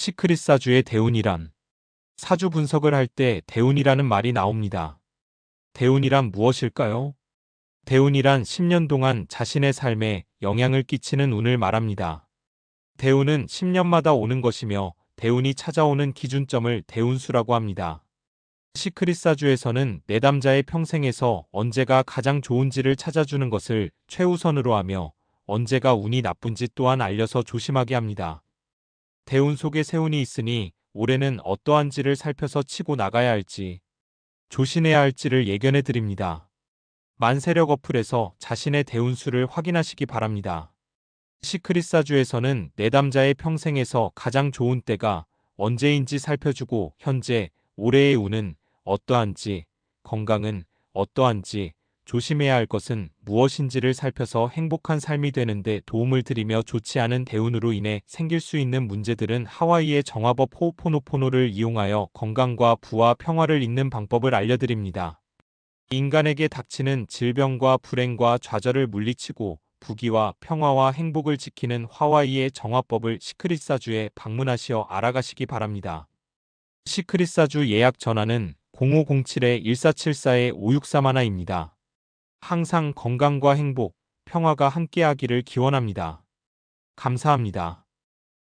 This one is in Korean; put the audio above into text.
시크릿 사주의 대운이란 사주 분석을 할 때 대운이라는 말이 나옵니다. 대운이란 무엇일까요? 대운이란 10년 동안 자신의 삶에 영향을 끼치는 운을 말합니다. 대운은 10년마다 오는 것이며 대운이 찾아오는 기준점을 대운수라고 합니다. 시크릿 사주에서는 내담자의 평생에서 언제가 가장 좋은지를 찾아주는 것을 최우선으로 하며 언제가 운이 나쁜지 또한 알려서 조심하게 합니다. 대운 속에 세운이 있으니 올해는 어떠한지를 살펴서 치고 나가야 할지 조심해야 할지를 예견해 드립니다. 만세력 어플에서 자신의 대운수를 확인하시기 바랍니다. 시크릿 사주에서는 내담자의 평생에서 가장 좋은 때가 언제인지 살펴주고 현재 올해의 운은 어떠한지 건강은 어떠한지 조심해야 할 것은 무엇인지를 살펴서 행복한 삶이 되는데 도움을 드리며 좋지 않은 대운으로 인해 생길 수 있는 문제들은 하와이의 정화법 호포노포노를 이용하여 건강과 부와 평화를 잇는 방법을 알려드립니다. 인간에게 닥치는 질병과 불행과 좌절을 물리치고 부귀와 평화와 행복을 지키는 하와이의 정화법을 시크릿 사주에 방문하시어 알아가시기 바랍니다. 시크릿 사주 예약 전화는 0507-1474-5631입니다. 항상 건강과 행복, 평화가 함께하기를 기원합니다. 감사합니다.